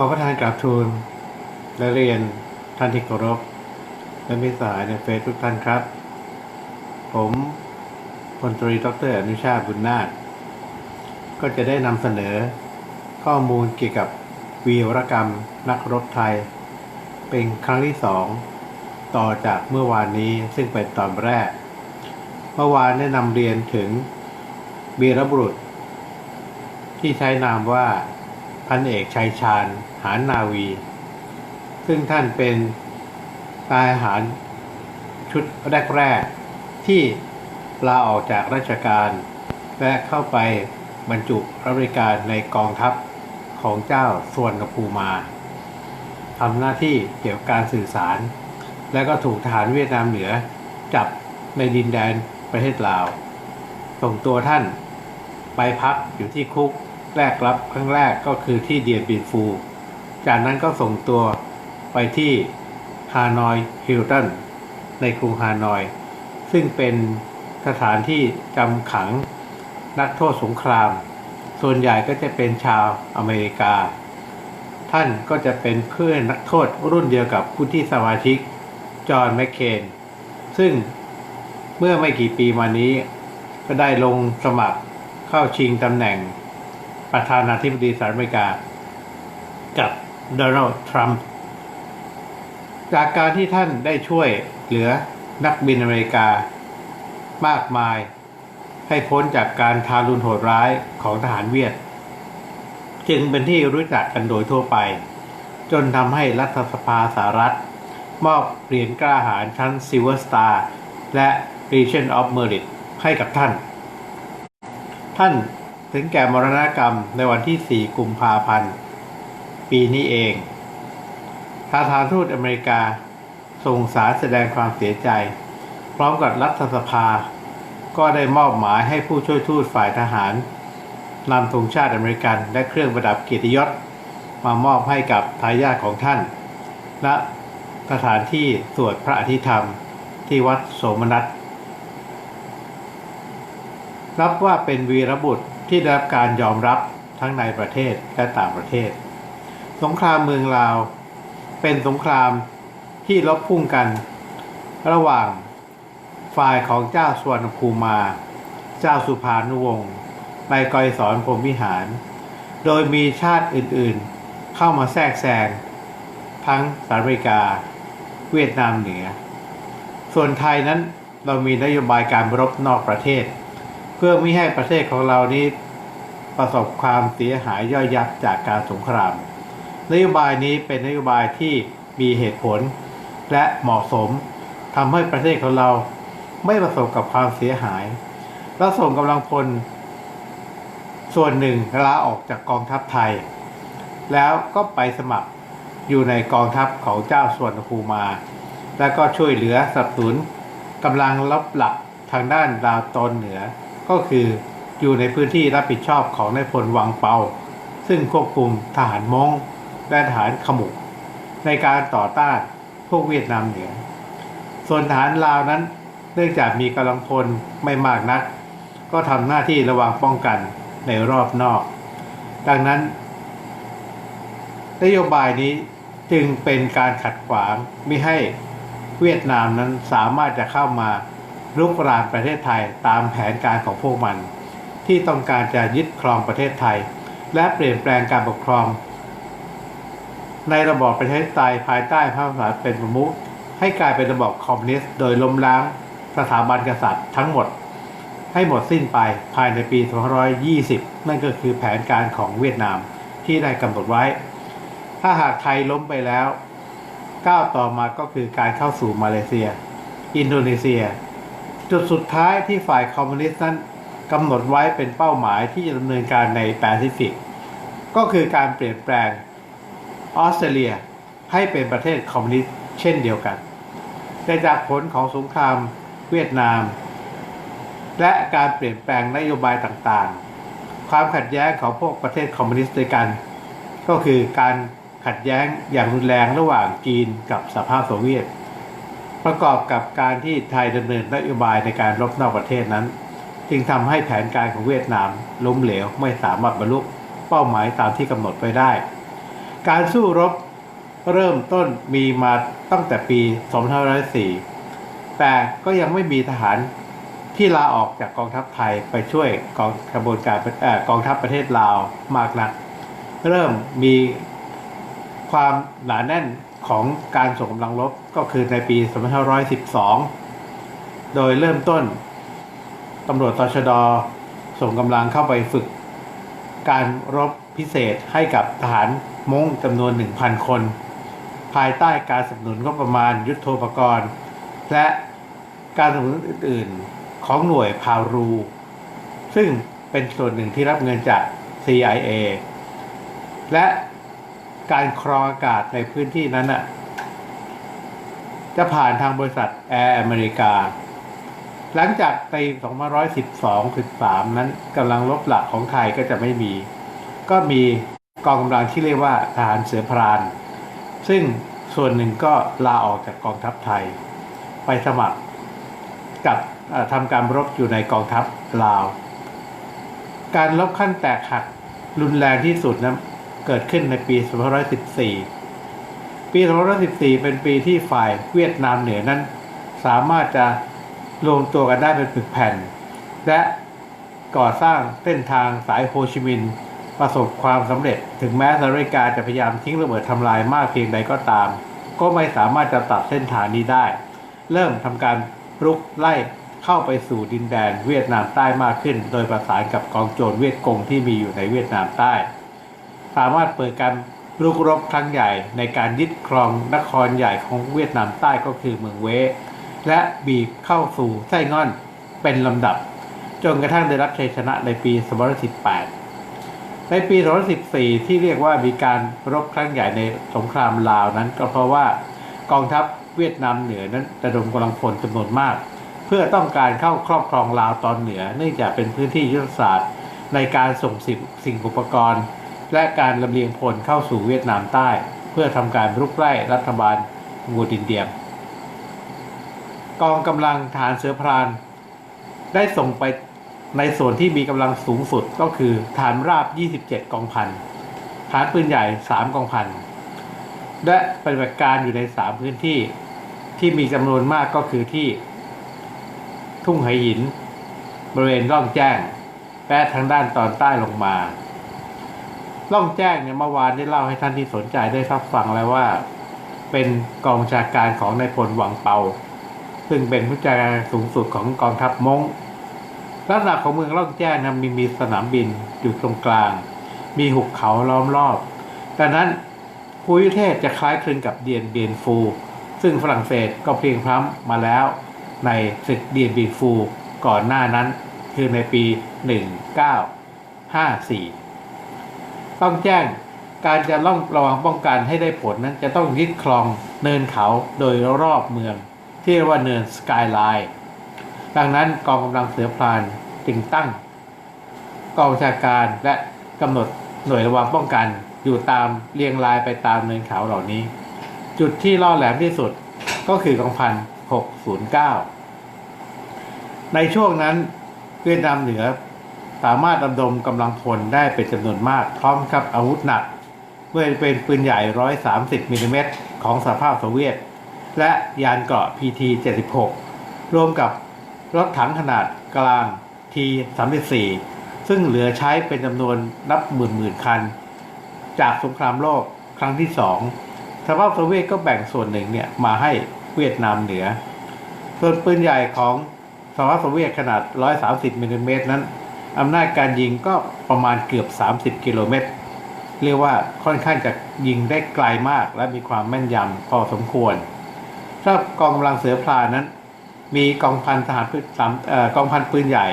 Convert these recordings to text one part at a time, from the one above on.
ขอประธานกราบทูล และเรียนท่านที่เคารพและมิสายในเฟซทุกท่านครับ ผมพลตรีดรอนุชาบุญนาถก็จะได้นำเสนอ ข้อมูลเกี่ยวกับวีรกรรมนักรบไทย เป็นครั้งที่สองต่อจากเมื่อวานนี้ซึ่งเป็นตอนแรก เมื่อวานได้นำเรียนถึงวีรบุรุษ ที่ใช้นามว่า พันเอกชัยชาญหานนาวี ซึ่งท่านเป็นนายทหารชุดแรกๆที่ลาออกจากราชการ และเข้าไปบรรจุรับบริการในกองทัพของเจ้าส่วนกภูมาทำหน้าที่เกี่ยวกับการสื่อสาร และก็ถูกทหารเวียดนามเหนือจับในดินแดนประเทศลาว ส่งตัวท่านไปพักอยู่ที่คุก แรกรับครั้งแรกก็คือที่เดียนบินฟู จากนั้นก็ส่งตัวไปที่ฮานอยฮิลตันในกรุงฮานอย ซึ่งเป็นสถานที่จำขังนักโทษสงคราม ส่วนใหญ่ก็จะเป็นชาวอเมริกา ท่านก็จะเป็นเพื่อนนักโทษรุ่นเดียวกับผู้ที่สมาชิก จอห์นแมคเคน ซึ่งเมื่อไม่กี่ปีมานี้ก็ได้ลงสมัครเข้าชิงตำแหน่ง ประธานาธิบดีสหรัฐอเมริกา กับโดนัลด์ทรัมป์จากการที่ท่านได้ช่วยเหลือนักบินอเมริกามากมาย ให้พ้นจากการทารุณโหดร้ายของทหารเวียด จึงเป็นที่รู้จักกันโดยทั่วไป จนทำให้รัฐสภาสหรัฐ มอบเหรียญกล้าหาญชั้นซิลเวอร์สตาร์และ Legion of Merit ให้กับท่าน ท่าน ถึงแก่มรณกรรมในวันที่ 4 กุมภาพันธ์ ปีนี้เองทาทานทูตอเมริกาส่งสารแสดงความเสียใจ พร้อมกับรัฐสภา ก็ได้มอบหมายให้ผู้ช่วยทูตฝ่ายทหารนำธงชาติอเมริกันและเครื่องประดับเกียรติยศมามอบให้กับทายาทของท่าน และสถานที่สวดพระอภิธรรมที่วัดโสมนัส นับว่าเป็นวีรบุตร ที่ได้รับการยอมรับทั้งในประเทศและต่างประเทศ สงครามเมืองลาว เป็นสงครามที่ลบพุ่งกัน ระหว่างฝ่ายของเจ้าสวนภูมา เจ้าสุภานุวงศ์ในกอยสอนพรมวิหาร โดยมีชาติอื่นๆ เข้ามาแทรกแซงทั้งสหรัฐอเมริกา เวียดนามเหนือ ส่วนไทยนั้นเรามีนโยบายการรบนอกประเทศ เพื่อไม่ให้ประเทศของเรานี้ประสบความเสียหายย่อยยับจากการสงครามนโยบายนี้เป็นนโยบายที่มีเหตุผล และเหมาะสมทำให้ประเทศของเราไม่ประสบกับความเสียหาย และส่งกำลังพล ส่วนหนึ่งลาออกจากกองทัพไทย แล้วก็ไปสมัครอยู่ในกองทัพของเจ้าส่วนภูมา และก็ช่วยเหลือสนับสนุนกำลังรับหลักทางด้านดาวตอนเหนือ ก็คืออยู่ในพื้นที่รับผิดชอบของนายพลวังเปา ซึ่งควบคุมทหารมงและทหารขมุก ในการต่อต้านพวกเวียดนามเหนือ ส่วนทหารลาวนั้นเนื่องจากมีกำลังพลไม่มากนัก ก็ทำหน้าที่ระวังป้องกันในรอบนอก ดังนั้น นโยบายนี้จึงเป็นการขัดขวางไม่ให้เวียดนามนั้นสามารถจะเข้ามา รุกรานประเทศไทยตามแผนการของพวกมัน ที่ต้องการจะยึดครองประเทศไทย และเปลี่ยนแปลงการปกครอง ในระบอบประชาธิปไตยภายใต้พระมหากษัตริย์เป็นประมุขให้กลายเป็นระบอบคอมมิวนิสต์โดยล้มล้างสถาบันกษัตริย์ทั้งหมด ให้หมดสิ้นไปภายในปี 2520 นั่นก็คือแผนการของเวียดนามที่ได้กำหนดไว้ ถ้าหากไทยล้มไปแล้วก้าวต่อมาก็คือการเข้าสู่มาเลเซีย อินโดนีเซีย จุดสุดท้ายที่ฝ่ายคอมมิวนิสต์นั้นกำหนดไว้เป็นเป้าหมายที่จะดำเนินการในแปซิฟิก ก็คือการเปลี่ยนแปลงออสเตรเลียให้เป็นประเทศคอมมิวนิสต์เช่นเดียวกัน แต่จากผลของสงครามเวียดนาม และการเปลี่ยนแปลงนโยบายต่างๆ ความขัดแย้งของพวกประเทศคอมมิวนิสต์ด้วยกัน ก็คือการขัดแย้งอย่างรุนแรงระหว่างจีนกับสหภาพโซเวียต ประกอบกับการที่ไทยดำเนินนโยบายในการรบนอกประเทศนั้น จึงทำให้แผนการของเวียดนามล้มเหลวไม่สามารถบรรลุเป้าหมายตามที่กำหนดไว้ได้ การสู้รบเริ่มต้นมีมาตั้งแต่ปี 2504 แต่ก็ยังไม่มีทหารที่ลาออกจากกองทัพไทยไปช่วยกองกระบวนการอกองทัพประเทศลาวมากนัก เริ่มมีความหนาแน่น ของการส่งกำลังรบก็คือในปี 2512 โดยเริ่มต้นตำรวจตชดส่งกำลังเข้าไปฝึก การรบพิเศษให้กับทหารม้งจำนวน 1,000 คน ภายใต้การสนับสนุนก็ประมาณยุทโธปกรณ์ และการสนับสนุนอื่นๆ ของหน่วยพาวรู ซึ่งเป็นส่วนหนึ่งที่รับเงินจาก CIA และ การครองอากาศในพื้นที่นั้นน่ะจะผ่านทางบริษัทแอร์อเมริกา หลังจากปี2512-13 นั้นกำลังรบหลักของไทยก็จะไม่มี ก็มีกองกำลังที่เรียกว่าทหารเสือพราน ซึ่งส่วนหนึ่งก็ลาออกจากกองทัพไทย ไปสมัครกับทำการรบอยู่ในกองทัพลาว การรบขั้นแตกหักรุนแรงที่สุดนะ เกิดขึ้นในปี 2514 ปี 2514 เป็นปีที่ฝ่ายเวียดนามเหนือนั้น สามารถจะรวมตัวกันได้เป็นปึกแผ่น และก่อสร้างเส้นทางสายโฮชิมินห์ประสบความสำเร็จ ถึงแม้สหรัฐอเมริกาจะพยายามทิ้งระเบิดทำลายมากเพียงใดก็ตาม ก็ไม่สามารถจะตัดเส้นทางนี้ได้ เริ่มทำการรุกไล่เข้าไปสู่ดินแดนเวียดนามใต้มากขึ้น โดยประสานกับกองโจรเวียดกงที่มีอยู่ในเวียดนามใต้ สามารถเปิดการรุกรบครั้งใหญ่ในการยึดครองนครใหญ่ของเวียดนามใต้ก็คือเมืองเว และบีบเข้าสู่ไส้ง่อนเป็นลำดับ จนกระทั่งได้รับชัยชนะในปี2018 ในปี 2014 ที่เรียกว่ามีการรบครั้งใหญ่ในสงครามลาวนั้น ก็เพราะว่ากองทัพเวียดนามเหนือนั้นระดมกำลังพลจำนวนมาก เพื่อต้องการเข้าครอบครองลาวตอนเหนือ เนื่องจากเป็นพื้นที่ยุทธศาสตร์ในการส่งสิ่งอุปกรณ์ และการลำเลียงพลเข้าสู่เวียดนามใต้ เพื่อทำการรุกไล่รัฐบาลงูดินเดียม กองกำลังทหารเสือพราน ได้ส่งไปในส่วนที่มีกำลังสูงสุดก็คือฐานราบ 27 กองพันฐานปืนใหญ่ 3 กองพัน และปฏิบัติการอยู่ใน 3 พื้นที่ที่มีจำนวนมากก็คือที่ ทุ่งไหหิน บริเวณร่องแจ้ง และทางด้านตอนใต้ลงมา ล่องแจ้งเนี่ยเมื่อวานได้เล่าให้ท่านที่สนใจได้รับฟังแล้วว่า เป็นกองชาการของนายพลหวังเปา ซึ่งเป็นผู้จัดการสูงสุดของกองทัพมงลักษณะของเมืองล่องแจ้งนะมีมีสนามบินอยู่ตรงกลาง มีหุบเขาล้อมรอบดังนั้นภูมิเทศจะคล้ายคลึงกับเดียนเบียนฟู ซึ่งฝรั่งเศสก็เพียงพล้ำมาแล้วในศึกเดียนเบียนฟูก่อนหน้านั้น คือในปี 1954 ต้องแจ้งการจะล่องระวังป้องกันให้ได้ผลนั้นจะต้องยึดครองเนินเขาโดยรอบเมือง ที่เรียกว่าเนินสกายไลน์ดังนั้นกองกำลังเสือพรานจึงตั้ง กองชาการและกำหนดหน่วยระวังป้องกันอยู่ตามเรียงรายไปตามเนินเขาเหล่านี้ จุดที่ล่อแหลมที่สุดก็คือกองพัน609 ในช่วงนั้นเวียดนามเหนือ สามารถระดมกำลังพลได้เป็นจำนวนมากพร้อมกับอาวุธหนักไม่ว่าจะเป็นปืนใหญ่ 130มิลลิเมตรของสหภาพโซเวียต และยานเกราะ PT-76 รวมกับรถถังขนาดกลาง T-34 ซึ่งเหลือใช้เป็นจำนวนนับหมื่นหมื่นคัน จากสงครามโลกครั้งที่สองสหภาพโซเวียตก็แบ่งส่วนหนึ่งเนี่ยมาให้เวียดนามเหนือ ส่วนปืนใหญ่ของสหภาพโซเวียตขนาด 130มิลลิเมตรนั้น อำนาจการยิงก็ประมาณเกือบ 30 กิโลเมตร เรียกว่าค่อนข้างจะยิงได้ไกลมากและมีความแม่นยำพอสมควรสำหรับกองกำลังเสือพลานั้น มีกองพันทหารพืสามกองพันปืนใหญ่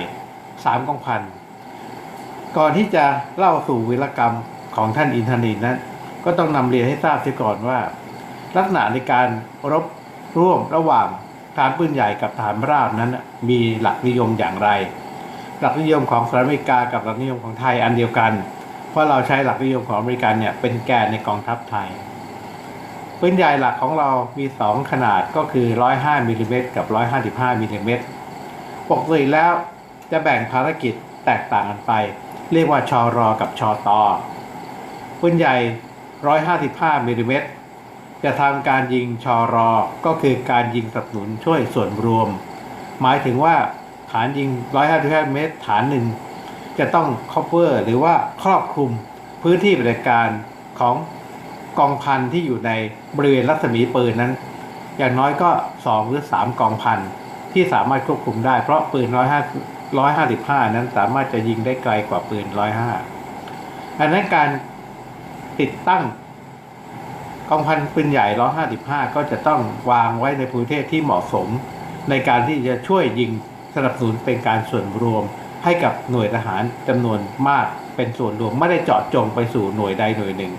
สามกองพัน ก่อนที่จะเล่าสู่วีรกรรมของท่านอินทนินนั้น ก็ต้องนำเรียนให้ทราบเสียก่อนว่า ลักษณะในการรบร่วมระหว่างฐานปืนใหญ่กับฐานราบนั้นมีหลักนิยมอย่างไร ลักนิยมของสหรัฐอเมริกากับหลักนิยมของไทยอันเดียวกัน เพราะเราใช้หลักนิยมของอเมริกันเนี่ยเป็นแกนในกองทัพไทยปืนใหญ่หลักของเรามี 2 ขนาดก็คือ 105มิลลิเมตรกับ 155มิลลิเมตรปกติแล้วจะแบ่งภารกิจแตกต่างกันไป เรียกว่าชอรอกับชอตอปืนใหญ่ 155มิลลิเมตรจะทำการยิงชอรอก็คือการยิงสนับสนุนช่วยส่วนรวม หมายถึงว่าานยิง 155 เมตร ฐานหนึ่งจะต้อง cover หรือว่าครอบคลุมพื้นที่ปฏิบัติการของกองพันที่อยู่ในบริเวณรัศมีปืนนั้น อย่างน้อยก็ 2 หรือ 3 กองพันที่สามารถควบคุมได้ เพราะปืน 155 นั้นสามารถจะยิงได้ไกลกว่าปืน 105อันนั้นการติดตั้งกองพันปืนใหญ่ 155 ก็จะต้องวางไว้ในภูมิประเทศที่เหมาะสมในการที่จะช่วยยิง สนับสนุนเป็นการส่วนรวมให้กับหน่วยทหารจำนวนมากเป็นส่วนรวมไม่ได้เจาะจงไปสู่หน่วยใดหน่วยหนึ่ง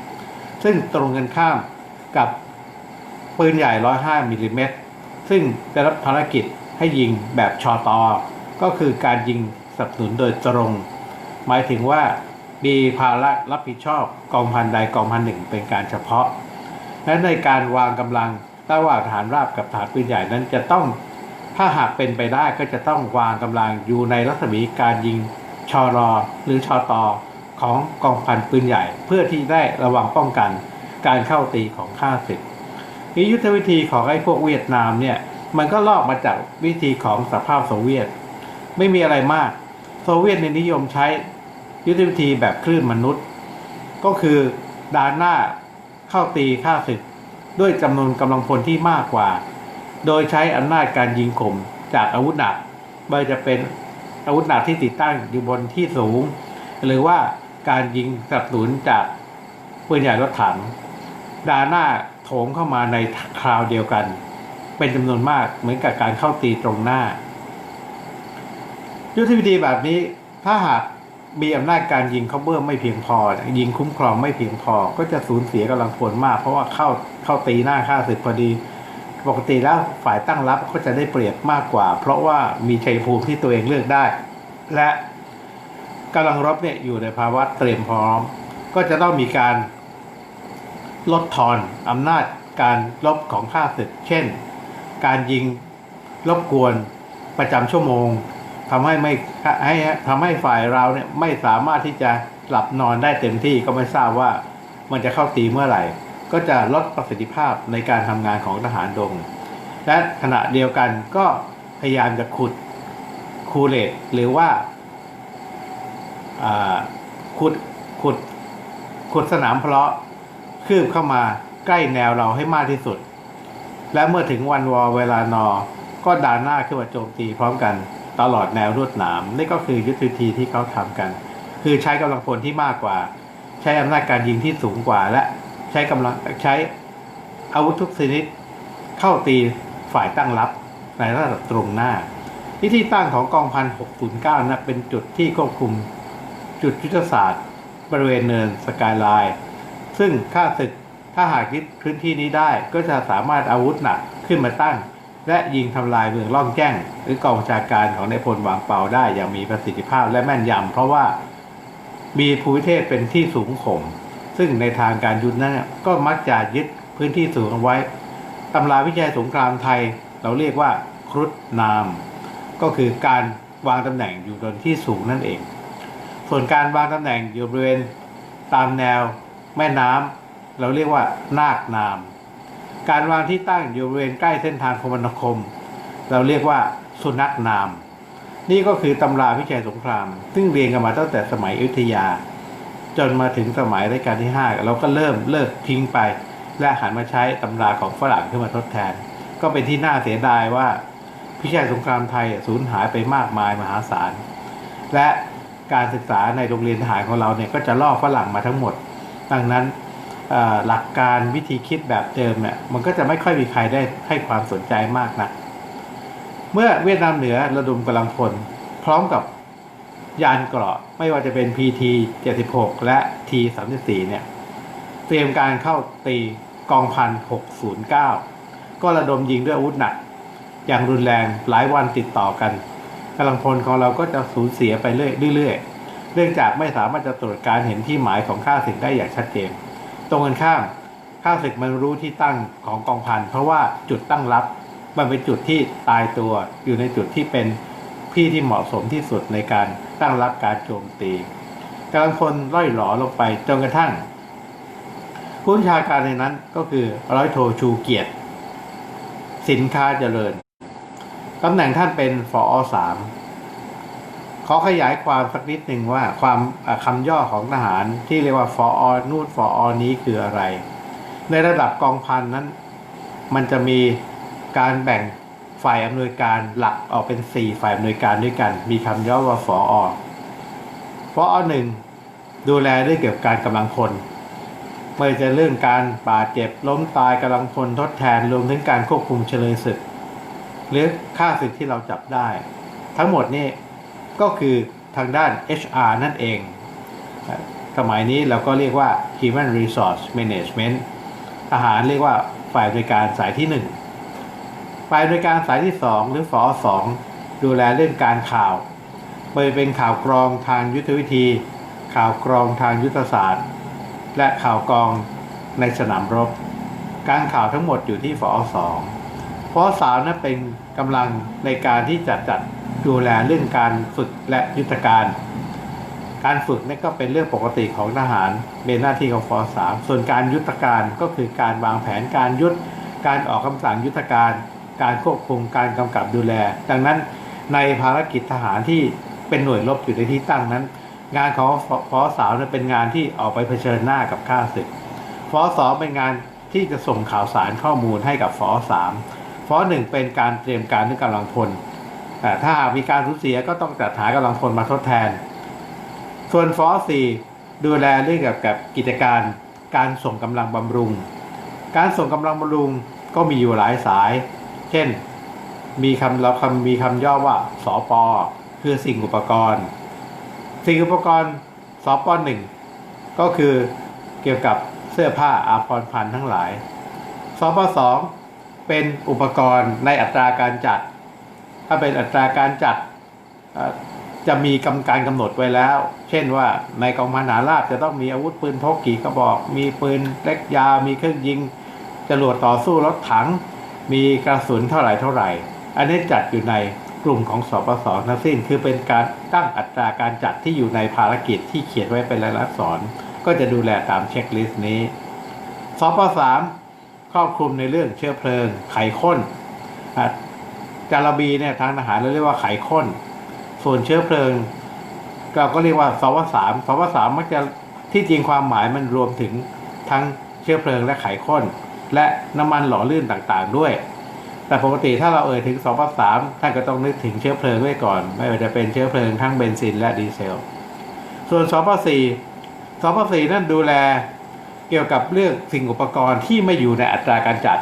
ซึ่งตรงกันข้ามกับปืนใหญ่ 105มิลลิเมตรซึ่งได้รับภารกิจให้ยิงแบบชอตอ ก็คือการยิงสนับสนุนโดยตรง หมายถึงว่ามีภาระรับผิดชอบกองพันใดกองพันหนึ่งเป็นการเฉพาะ และในการวางกำลังระหว่างฐานราบกับฐานปืนใหญ่นั้นจะต้อง ถ้าหากเป็นไปได้ก็จะต้องวางกำลังอยู่ในรัศมีการยิงชอรอหรือชอตอของกองพันปืนใหญ่ เพื่อที่ได้ระวังป้องกันการเข้าตีของข้าศึกนี้ยุทธวิธีของไอ้พวกเวียดนามเนี่ยมันก็ลอกมาจากวิธีของสภาพโซเวียต ไม่มีอะไรมาก โซเวียตในนิยมใช้ยุทธวิธีแบบคลื่นมนุษย์ ก็คือดานหน้าเข้าตีข้าศึก ด้วยจำนวนกำลังพลที่มากกว่า โดยใช้อำนาจการยิงข่มจากอาวุธหนักไม่จะเป็นอาวุธหนักที่ติดตั้งอยู่บนที่สูง หรือว่าการยิงสับสนจากปืนใหญ่รถถังดาหน้าโถมเข้ามาในคราวเดียวกัน เป็นจำนวนมากเหมือนกับการเข้าตีตรงหน้า ยุทธวิธีแบบนี้ถ้าหากมีอำนาจการยิงเขาเบื้อไม่เพียงพอ ยิงคุ้มครองไม่เพียงพอ ก็จะสูญเสียกำลังพลมาก เพราะว่าเข้าเข้าตีหน้าค่าศึกพอดี ปกติแล้วฝ่ายตั้งรับก็จะได้เปรียบมากกว่า เพราะว่ามีชัยภูมิที่ตัวเองเลือกได้ และกำลังรบเนี่ยอยู่ในภาวะเตรียมพร้อม ก็จะต้องมีการลดทอนอำนาจการลบของข้าศึก เช่น การยิงรบกวนประจำชั่วโมงทำให้ไม่ให้ทำให้ฝ่ายเราเนี่ยไม่สามารถที่จะหลับนอนได้เต็มที่ก็ไม่ทราบว่ามันจะเข้าตีเมื่อไหร่ ก็จะลดประสิทธิภาพในการทำงานของทหารดง และขณะเดียวกันก็พยายามจะขุดคูเลตหรือว่าขุดขุดขุดสนามเพลาะคืบเข้ามาใกล้แนวเราให้มากที่สุด และเมื่อถึงวันวอเวลานอ ก็ด่านหน้าขึ้นมาโจมตีพร้อมกันตลอดแนวรวดหนาม นี่ก็คือยุทธวิธีที่เขาทำกัน คือใช้กำลังพลที่มากกว่า ใช้อำนาจการยิงที่สูงกว่าและ ช้กำลังใช้อาวุธทุกชนิดเข้าตีฝ่ายตั้งรับในระดับตรงหน้า ที่ที่ตั้งของกองพัน609นะเป็นจุดที่ควบคุมจุดยุทธศาสตร์ บริเวณเนินสกายไลน์ซึ่งข้าศึกถ้าหากยึดพื้นที่นี้ได้ก็จะสามารถอาวุธหนักขึ้นมาตั้ง และยิงทำลายเมืองล่องแจ้ง หรือกองบัญชาการของในายพลวางเปาได้อย่างมีประสิทธิภาพและแม่นยำเพราะว่ามีภูมิเทศเป็นที่สูงข่ม ซึ่งในทางการยุทธนั้นก็มักจะยึดพื้นที่สูงเอาไว้ ตำราวิจัยสงครามไทยเราเรียกว่าครุฑนาม ก็คือการวางตำแหน่งอยู่บนที่สูงนั่นเอง ส่วนการวางตำแหน่งอยู่บริเวณตามแนวแม่น้ำเราเรียกว่านาคนาม การวางที่ตั้งอยู่บริเวณใกล้เส้นทางคมนาคม เราเรียกว่าสุนัขนาม นี่ก็คือตำราวิจัยสงคราม ซึ่งเรียนกันมาตั้งแต่สมัยอยุธยา จนมาถึงสมัยรัชกาลที่ 5 เราก็เริ่มเลิกทิ้งไป และหันมาใช้ตำราของฝรั่งขึ้นมาทดแทน ก็เป็นที่น่าเสียดายว่าวิจัยสงครามไทยสูญหายไปมากมายมหาศาล และการศึกษาในโรงเรียนทหารของเราเนี่ยก็จะล่อฝรั่งมาทั้งหมด ดังนั้นหลักการวิธีคิดแบบเดิมเนี่ยมันก็จะไม่ค่อยมีใครได้ให้ความสนใจมากนะเมื่อเวียดนามเหนือระดมกำลังพลพร้อมกับ ยานเกราะไม่ว่าจะเป็น PT 76 และ T 34เนี่ยเตรียมการเข้าตีกองพัน 609 ก็ระดมยิงด้วยอาวุธหนัก อย่างรุนแรงหลายวันติดต่อกันกำลังพลของเราก็จะสูญเสียไปเรื่อยๆเนื่องจากไม่สามารถจะตรวจการเห็นที่หมายของข้าศึกได้อย่างชัดเจน ตรงกันข้ามข้าศึกมันรู้ที่ตั้งของกองพัน เพราะว่าจุดตั้งรับ มันเป็นจุดที่ตายตัวอยู่ในจุดที่เป็นที่ที่เหมาะสมที่สุดในการ ตั้งรับการโจมตีกำลังพลล่อยหลอลงไปจนกระทั่ง ผู้ชาการในนั้นก็คือร้อยโทชูเกียรติ สินค้าเจริญตำแหน่งท่านเป็นฟอสามขอขยายความสักนิดหนึ่งว่าความคำย่อของทหารที่เรียกว่าฟอนู่นฟอนี้คืออะไร ในระดับกองพันนั้น มันจะมีการแบ่ง ฝ่ายอำนวยการหลักออกเป็น 4 ฝ่ายอำนวยการด้วยกัน มีคำย่อว่าฟอฟอหนึ่งดูแลเรื่องเกี่ยวกับการกำลังพลไม่ว่าจะเรื่องการบาดเจ็บล้มตายกำลังพลทดแทนรวมถึงการควบคุมเฉลยศึก หรือค่าศึกที่เราจับได้ ทั้งหมดนี่ก็คือทางด้าน HR นั่นเอง สมัยนี้เราก็เรียกว่า Human Resource Management ทหารเรียกว่าฝ่ายบริการสายที่ 1 ฝ่ายบริการสายที่ 2 หรือฝอ2ดูแลเรื่องการข่าวไม่เป็นข่าวกรองทางยุทธวิธี ข่าวกรองทางยุทธศาสตร์ และข่าวกรองในสนามรบ การข่าวทั้งหมดอยู่ที่ฝอ2ฝอ3นั้นเป็นกำลังในการที่จะจัดดูแลเรื่องการฝึกและยุทธการ การฝึกนี่ก็เป็นเรื่องปกติของทหารเป็นหน้าที่ของฟสามส่วนการยุทธการก็คือการวางแผนการยุทธการออกคำสั่งยุทธการ การควบคุมการกำกับดูแล ดังนั้นในภารกิจทหารที่เป็นหน่วยรบอยู่ในที่ตั้งนั้น งานของฟอสามนั้นเป็นงานที่ออกไปเผชิญหน้ากับข้าศึกฟอสองเป็นงานที่จะส่งข่าวสารข้อมูลให้กับฟอสามฟอหนึ่งเป็นการเตรียมการด้วยกำลังพลแต่ถ้าหากมีการสูญเสียก็ต้องจัดหากำลังพลมาทดแทน ส่วนฟอสี่ดูแลเรื่องเกี่ยวกับกิจการการส่งกำลังบำรุง การส่งกำลังบำรุงก็มีอยู่หลายสาย ช่น มีคำเราคำมีคำย่อว่าสอปอคือสิ่งอุปกรณ์ สิ่งอุปกรณ์สอปอหนึ่งก็คือเกี่ยวกับเสื้อผ้าอาภรณ์พันธ์ทั้งหลายสอปอสองเป็นอุปกรณ์ในอัตราการจัด ถ้าเป็นอัตราการจัดจะมีกำการกำหนดไว้แล้ว เช่นว่าในกองพันหารราบจะต้องมีอาวุธปืนพกกี่กระบอก มีปืนเล็กยาวมีเครื่องยิงจรวดต่อสู้รถถัง มีกระสุนเท่าไหร่เท่าไหร่ อันนี้จัดอยู่ในกลุ่มของสปสทั้งสิ้น คือเป็นการตั้งอัตราการจัดที่อยู่ในภารกิจที่เขียนไว้เป็นรายลักษณ์อักษร ก็จะดูแลตามเช็คลิสต์นี้สปสามครอบคลุมในเรื่องเชื้อเพลิง ไขข้นจารบีเนี่ยทางทหารเราเรียกว่าไขข้น ส่วนเชื้อเพลิงเราก็เรียกว่าสวสามสวสามมักจะที่จริงความหมายมันรวมถึงทั้งเชื้อเพลิงและไขข้น และน้ำมันหล่อลื่นต่างๆด้วย แต่ปกติถ้าเราเอ่ยถึงสวสามท่านก็ต้องนึกถึงเชื้อเพลิงไว้ก่อน ไม่ว่าจะเป็นเชื้อเพลิงทั้งเบนซินและดีเซล ส่วนสปสี่สปสี่นั่นดูแลเกี่ยวกับเรื่องสิ่งอุปกรณ์ที่ไม่อยู่ในอัตราการจัด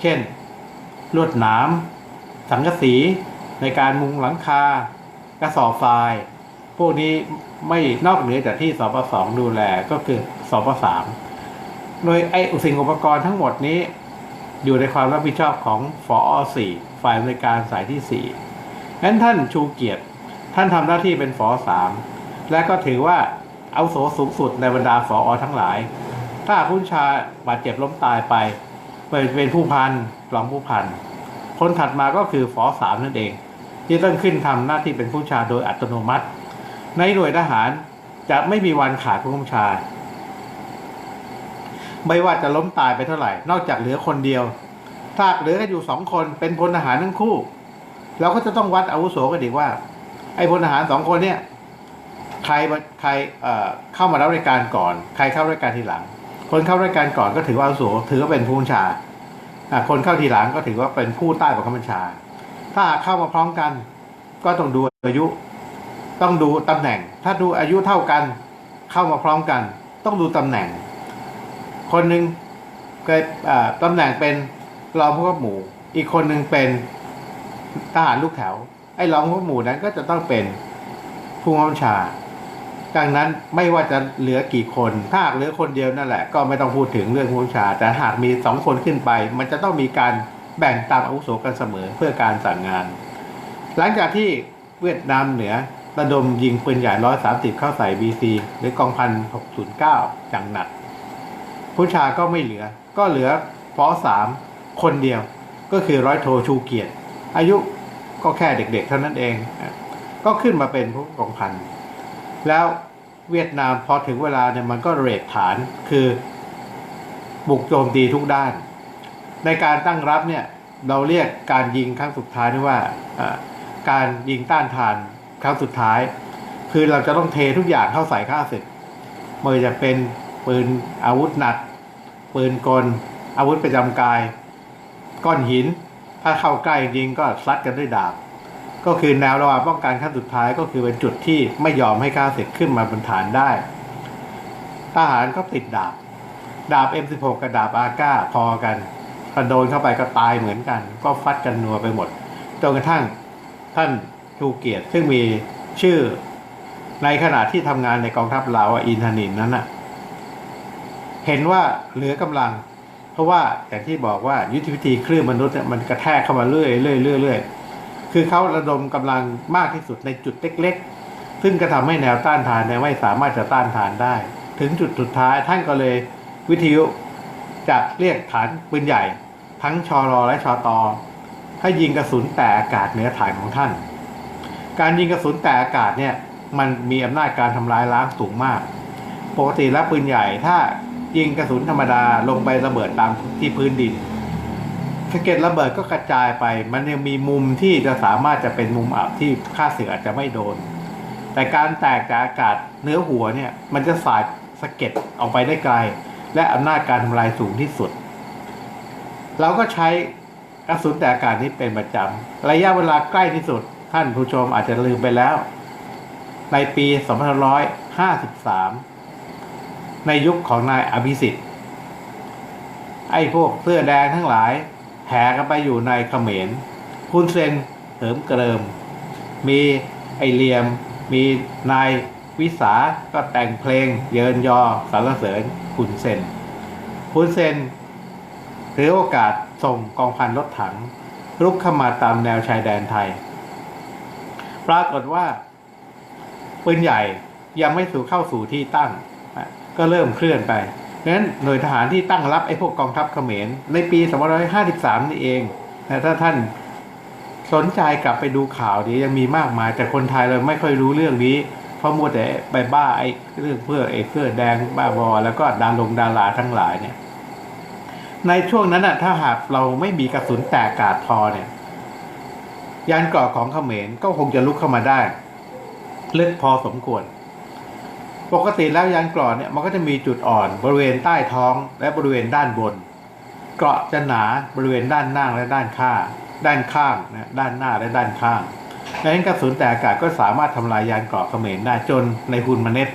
เช่น ลวดหนาม สังกะสีในการมุงหลังคา กระสอบทราย พวกนี้ไม่นอกเหนือจากที่สปสองดูแลก็คือสปสาม โดยไอ้สิ่งอุปกรณ์ทั้งหมดนี้ อยู่ในความรับผิดชอบของฟอสี่ฝ่ายบริการสายที่สี่นั้นท่านชูเกียรติ ท่านทำหน้าที่เป็นฟอสามและก็ถือว่าเอาโสสูงสุดในบรรดาฟอทั้งหลาย ถ้าผู้บัญชาบาดเจ็บล้มตายไปไปเป็นผู้พันรองผู้พันคนถัดมาก็คือฟอสามนั่นเอง ที่ต้องขึ้นทำหน้าที่เป็นผู้ชาโดยอัตโนมัติ ในหน่วยทหารจะไม่มีวันขาดผู้บัญชา ไม่ว่าจะล้มตายไปเท่าไหร่ นอกจากเหลือคนเดียวถ้าเหลือกันอยู่สองคนเป็นพลทหารทั้งคู่ เราก็จะต้องวัดอาวุโสกันดีกว่า ไอ้พลทหารสองคนเนี่ย ใครใครเอ่อเข้ามารับราชการก่อน ใครเข้าราชการทีหลัง คนเข้าราชการก่อนก็ถือว่าอาวุโสถือว่าเป็นผู้บัญชาคนเข้าทีหลังก็ถือว่าเป็นผู้ใต้บังคับบัญชา ถ้าเข้ามาพร้อมกัน ก็ต้องดูอายุ ต้องดูตำแหน่ง ถ้าดูอายุเท่ากัน เข้ามาพร้อมกัน ต้องดูตำแหน่ง คนหนึ่งเคยตำแหน่งเป็นรองผู้บับหมู่ อีกคนหนึ่งเป็นทหารลูกแถว ไอ้รองผู้บับหมู่นั้นก็จะต้องเป็นผู้บังคับบัญชา ดังนั้นไม่ว่าจะเหลือกี่คน ถ้าหากเหลือคนเดียวนั่นแหละ ก็ไม่ต้องพูดถึงเรื่องผู้บัญชา แต่หากมีสองคนขึ้นไป มันจะต้องมีการแบ่งตามอาวุโสกันเสมอเพื่อการสั่งงาน หลังจากที่เวียดนามเหนือระดมยิงปืนใหญ่ 130 เข้าใส่ BC หรือกองพัน 609จังหนัก ผู้ชาก็ไม่เหลือ ก็เหลือฟอสามคนเดียว ก็คือร้อยโทชูเกียรติ อายุก็แค่เด็กๆ เท่านั้นเอง ก็ขึ้นมาเป็นผู้กองพัน แล้วเวียดนามพอถึงเวลาเนี่ยมันก็เรทฐานคือบุกโจมตีทุกด้าน ในการตั้งรับเนี่ยเราเรียกการยิงครั้งสุดท้ายนี่ว่าอ่าการยิงต้านทานครั้งสุดท้าย คือเราจะต้องเททุกอย่างเข้าใส่ข้าศึกไม่ว่าจะเป็น ปืนอาวุธหนัก ปืนกล อาวุธประจำกาย ก้อนหิน ถ้าเข้าใกล้ยิงก็ซัดกันด้วยดาบ ก็คือแนวระหว่างป้องกันขั้นสุดท้ายก็คือเป็นจุดที่ไม่ยอมให้ข้าศึกขึ้นมาบนฐานได้ ทหารก็ติดดาบ ดาบ M16 กับดาบอาก้าพอกันพอโดนเข้าไปก็ตายเหมือนกัน ก็ฟัดกันนัวไปหมดจนกระทั่งท่านชูเกียรติซึ่งมีชื่อในขณะที่ทำงานในกองทัพลาวอินทนินนั้นน่ะ เห็นว่าเหลือกำลัง เพราะว่าอย่างที่บอกว่ายุทธวิธีคลื่นมนุษย์เนี่ยมันกระแทกเข้ามาเรื่อยเรื่อยเรื่อยเรื่อยคือเขาระดมกำลังมากที่สุดในจุดเล็กๆ ซึ่งก็ทำให้แนวต้านทานเนี่ยไม่สามารถจะต้านทานได้ ถึงจุดสุดท้ายท่านก็เลยวิทยุจะเรียกฐานปืนใหญ่ ทั้งชอรอและชอตอให้ยิงกระสุนแต่อากาศเหนือฐานของท่าน การยิงกระสุนแต่อากาศเนี่ยมันมีอำนาจการทำลายล้างสูงมาก ปกติแล้วปืนใหญ่ถ้า ยิงกระสุนธรรมดาลงไประเบิดตามที่พื้นดินสะเก็ดระเบิดก็กระจายไป มันยังมีมุมที่จะสามารถจะเป็นมุมอับที่ค่าเสืออาจจะไม่โดน แต่การแตกจากอากาศเนื้อหัวเนี่ย มันจะสาดสะเก็ดออกไปได้ไกล และอำนาจการทำลายสูงที่สุด เราก็ใช้กระสุนแต่อากาศนี้เป็นประจำระยะเวลาใกล้ที่สุด ท่านผู้ชมอาจจะลืมไปแล้ว ในปี 2553 ในยุคของนายอภิสิทธิ์ ไอ้พวกเสื้อแดงทั้งหลายแห่กันไปอยู่ในเขมรคุณเซนเหิมเกริม มีไอเหลียม มีนายวิสาก็แต่งเพลงเยินยอสรรเสริญคุณเซนคุณเซนถือโอกาสส่งกองพันรถถัง รุกเข้ามาตามแนวชายแดนไทย ปรากฏว่าปืนใหญ่ยังไม่สู่เข้าสู่ที่ตั้ง ก็เริ่มเคลื่อนไปดังนั้นหน่วยทหารที่ตั้งรับไอ้พวกกองทัพเขมร ในปี 2553 นี่เองนะถ้าท่านสนใจกลับไปดูข่าวนี้ยังมีมากมาย แต่คนไทยเราไม่ค่อยรู้เรื่องนี้ เพราะมัวแต่ไปบ้าไอ้เรื่องเพื่อไอ้เพื่อแดงบ้าบอ แล้วก็ดาลงดาราทั้งหลายเนี่ย ในช่วงนั้นน่ะถ้าหากเราไม่มีกระสุนแตกกาดพอเนี่ย ยานเกราะของเขมรก็คงจะลุกเข้ามาได้ลึกพอสมควร ปกติแล้วยานเกราะเนี่ยมันก็จะมีจุดอ่อนบริเวณใต้ท้องและบริเวณด้านบน เกราะจะหนาบริเวณด้านหน้าและด้านข้างด้านข้างนะด้านหน้าและด้านข้างดังนั้นกระสุนแต่อากาศก็สามารถทำลายยานเกราะเขมรได้จนในฮุนมาเนต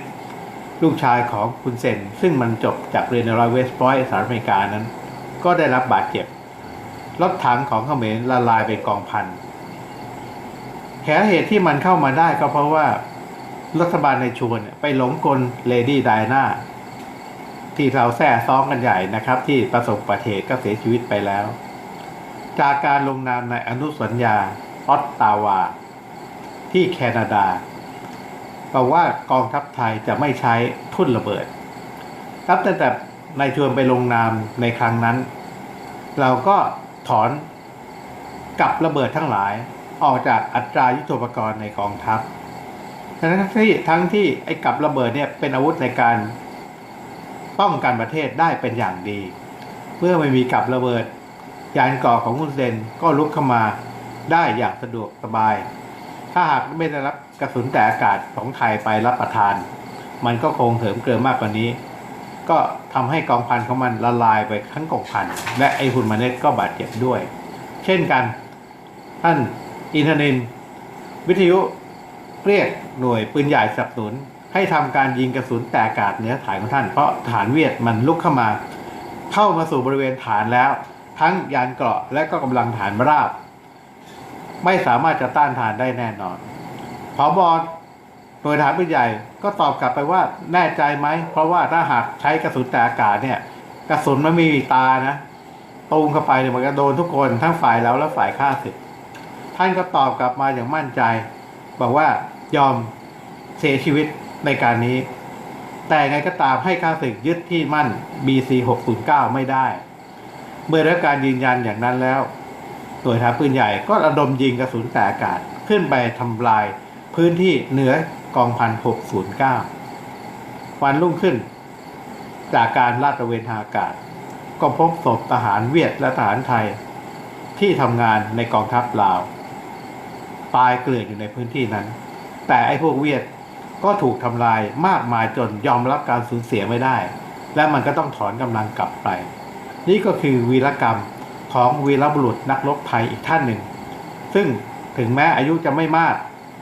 ลูกชายของคุณเซน ซึ่งมันจบจากเรียนในรอยเวสต์พอยต์สหรัฐอเมริกานั้น ก็ได้รับบาดเจ็บรถถังของเขมรละลายเป็นกองพันแขเหตุที่มันเข้ามาได้ก็เพราะว่า รัฐบาลในชวนไปหลงกลเลดี้ไดนาที่เราแท้ซ้องกันใหญ่นะครับ ที่ประสบอุบัติเหตุก็เสียชีวิตไปแล้ว จากการลงนามในอนุสัญญาออตตาวา ที่แคนาดาบอกว่ากองทัพไทยจะไม่ใช้ทุ่นระเบิดครับตั้งแต่นายชวนไปลงนามในครั้งนั้น เราก็ถอนกับระเบิดทั้งหลายออกจากอัตรายุทโธปกรณ์ในกองทัพ ทั้งที่ทั้งที่ไอ้กับระเบิดเนี่ยเป็นอาวุธในการป้องกันประเทศได้เป็นอย่างดี เมื่อไม่มีกับระเบิด ยานก่อของคุณเซนก็ลุกเข้ามาได้อย่างสะดวกสบาย ถ้าหากไม่ได้รับกระสุนแต่อากาศของไทยไปรับประทาน มันก็คงเหิมเกลิมมากกว่านี้ ก็ทำให้กองพันของมันละลายไปทั้งกองพัน และไอหุ่นมาเน็ตก็บาดเจ็บด้วย เช่นกัน ท่านอินทนิน วิทยุเรียก หน่วยปืนใหญ่สนับสนุน ให้ทำการยิงกระสุนแต่อากาศเหนือฐานของท่าน เพราะฐานเวียดมันลุกเข้ามา เข้ามาสู่บริเวณฐานแล้ว ทั้งยานเกราะและก็กำลังฐานราบ ไม่สามารถจะต้านทานได้แน่นอนผอบอโดยฐานปืนใหญ่ก็ตอบกลับไปว่าแน่ใจไหม เพราะว่าถ้าหากใช้กระสุนแต่อากาศเนี่ย กระสุนมันไม่มีตานะตูมเข้าไปเนี่ยมันก็โดนทุกคนทั้งฝ่ายเราและฝ่ายข้าศึกท่านก็ตอบกลับมาอย่างมั่นใจ บอกว่า ยอมเสียชีวิตในการนี้ แต่ไงก็ตามให้ข้าศึกยึดที่มั่น BC 609ไม่ได้ เมื่อได้การยืนยันอย่างนั้นแล้วหน่วยทัพปืนใหญ่ก็ระดมยิงกระสุนแต่อากาศขึ้นไปทำลายพื้นที่เหนือกองพัน609วันรุ่งขึ้น จากการลาดตระเวนทางอากาศ ก็พบศพทหารเวียดและทหารไทย ที่ทำงานในกองทัพลาว ตายเกลื่อนอยู่ในพื้นที่นั้น แต่ไอ้พวกเวียดก็ถูกทำลายมากมายจนยอมรับการสูญเสียไม่ได้ และมันก็ต้องถอนกำลังกลับไป นี่ก็คือวีรกรรมของวีรบุรุษนักรบไทยอีกท่านหนึ่ง ซึ่งถึงแม้อายุจะไม่มาก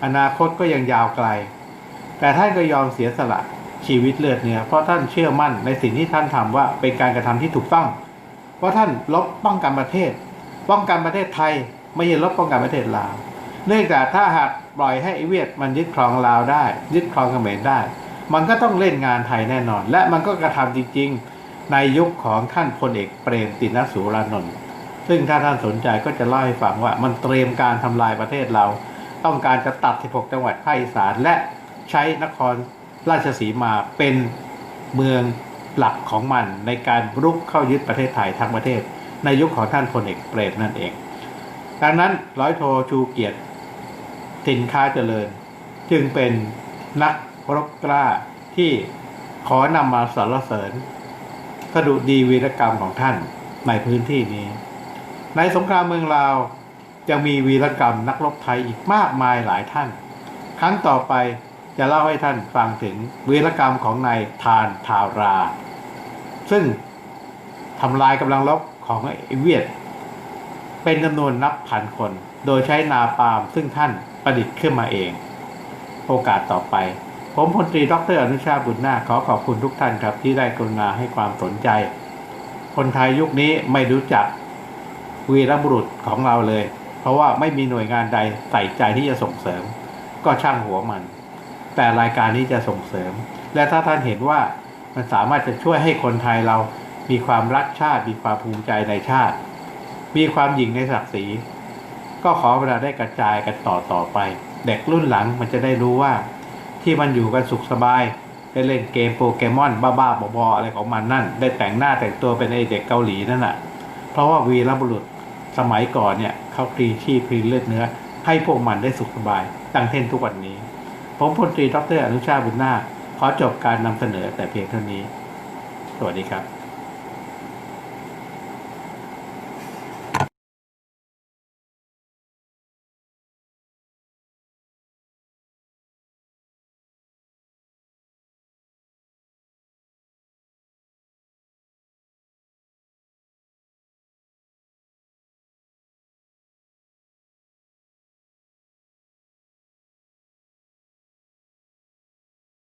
อนาคตก็ยังยาวไกล แต่ท่านก็ยอมเสียสละชีวิตเลือดเนื้อเพราะท่านเชื่อมั่นในสิ่งที่ท่านทำว่าเป็นการกระทำที่ถูกต้อง เพราะท่านลบป้องกันประเทศ ป้องกันประเทศไทย ไม่ใช่ลบป้องกันประเทศลาว เนื่องจากถ้าหาก ล่อยให้อเวียดมันยึดครองลาวได้ ยึดครองเขมรได้ มันก็ต้องเล่นงานไทยแน่นอน และมันก็กระทำจริง ๆ ในยุคของท่านพลเอกเปรมตินสุรานนท์ซึ่งถ้าท่านสนใจก็จะเล่าให้ฟังว่ามันเตรียมการทำลายประเทศเรา ต้องการจะตัด 16 จังหวัดภาคอีสานและใช้นครราชสีมาเป็นเมืองหลักของมันในการรุกเข้ายึดประเทศไทยทั้งประเทศ ในยุคของท่านพลเอกเปรมนั่นเอง ดังนั้นร้อยโทชูเกียรติ สินค้าเจริญ จึงเป็นนักรบกล้าที่ขอนำมาสรรเสริญสดุดีวีรกรรมของท่านในพื้นที่นี้ ในสงครามเมืองลาวยังมีวีรกรรมนักรบไทยอีกมากมายหลายท่าน ครั้งต่อไปจะเล่าให้ท่านฟังถึงวีรกรรมของนายทานทาวรา ซึ่งทำลายกำลังรบของไอเวียด เป็นจำนวนนับพันคน โดยใช้นาปาล์มซึ่งท่าน ประดิษฐ์ขึ้นมาเอง โอกาสต่อไป ผมพลตรีดรอนุชาบุญนาขอขอบคุณทุกท่านครับที่ได้กรุณาให้ความสนใจ คนไทยยุคนี้ไม่รู้จักวีรบุรุษของเราเลย เพราะว่าไม่มีหน่วยงานใดใส่ใจที่จะส่งเสริม ก็ช่างหัวมัน แต่รายการนี้จะส่งเสริม และถ้าท่านเห็นว่ามันสามารถจะช่วยให้คนไทยเรามีความรักชาติ มีความภูมิใจในชาติ มีความหยิ่งในศักดิ์ศรี ก็ขอเวลาได้กระจายกันต่อต่อไป เด็กรุ่นหลังมันจะได้รู้ว่า ที่มันอยู่กันสุขสบายได้เล่นเกมโปเกมอนบ้าๆบอๆอะไรของมันนั่น ได้แต่งหน้าแต่งตัวเป็นไอเด็กเกาหลีนั่นแหะเพราะว่าวีรบุรุษสมัยก่อนเนี่ยเขาพลีชีพพลีเลือดเนื้อ ให้พวกมันได้สุขสบายดังเช่นทุกวันนี้ ผมพลตรีดรอนุชาบุญนาคขอจบการนำเสนอแต่เพียงเท่านี้ สวัสดีครับ